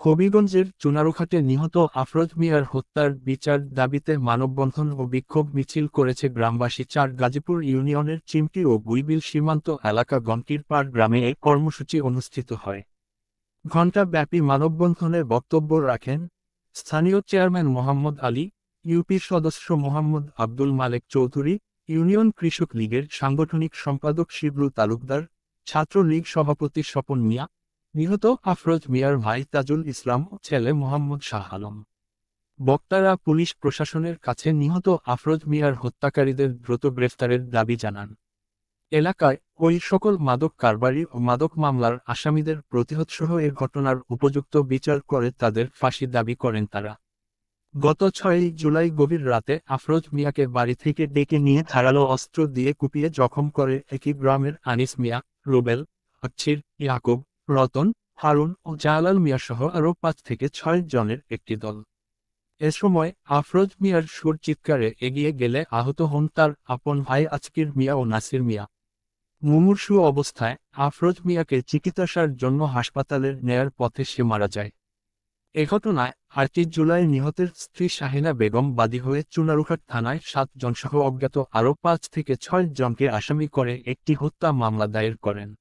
হবিগঞ্জের চুনারুঘাটে নিহত আফরোজ মিয়ার হত্যার বিচার দাবিতে মানববন্ধন ও বিক্ষোভ মিছিল করেছে গ্রামবাসী চার গাজীপুর ইউনিয়নের চিমটি ও বুইবিল সীমান্ত এলাকা গন্টিরপাড় গ্রামে এই কর্মসূচি অনুষ্ঠিত হয়। ঘণ্টাব্যাপী মানববন্ধনে বক্তব্য রাখেন স্থানীয় চেয়ারম্যান মোহাম্মদ আলী ইউপির সদস্য মোহাম্মদ আব্দুল মালেক চৌধুরী, ইউনিয়ন কৃষক লীগের সাংগঠনিক সম্পাদক শিবরু তালুকদার, ছাত্রলীগ সভাপতি স্বপন মিয়া নিহত আফরোজ মিয়ার ভাই তাজুল ইসলাম ছেলে মোহাম্মদ শাহ আলম। বক্তারা পুলিশ প্রশাসনের কাছে নিহত আফরোজ মিয়ার হত্যাকারীদের দ্রুত গ্রেফতারের দাবি জানান। এলাকায় ওই সকল মাদক কারবারি ও মাদক মামলার আসামিদের প্রতিহতসহ এ ঘটনার উপযুক্ত বিচার করে তাদের ফাঁসি দাবি করেন তারা। গত ছয়ই জুলাই গভীর রাতে আফরোজ মিয়াকে বাড়ি থেকে ডেকে নিয়ে ধারালো অস্ত্র দিয়ে কুপিয়ে জখম করে একই গ্রামের আনিস মিয়া, রুবেল অচ্ছির ইয়াকুব রতন, হারুন ও জালাল মিয়া সহ আরও পাঁচ থেকে ছয় জনের একটি দল। এ সময় আফরোজ মিয়ার সুর চিৎকারে এগিয়ে গেলে আহত হন তার আপন ভাই আজকির মিয়া ও নাসির মিয়া। মুমূর্ষু অবস্থায় আফরোজ মিয়াকে চিকিৎসার জন্য হাসপাতালে নেয়ার পথে সে মারা যায়। এ ঘটনায় আটই জুলাই নিহতের স্ত্রী শাহিনা বেগম বাদী হয়ে চুনারুঘাট থানায় সাত জনসহ অজ্ঞাত আরও পাঁচ থেকে ছয় জনকে আসামি করে একটি হত্যা মামলা দায়ের করেন।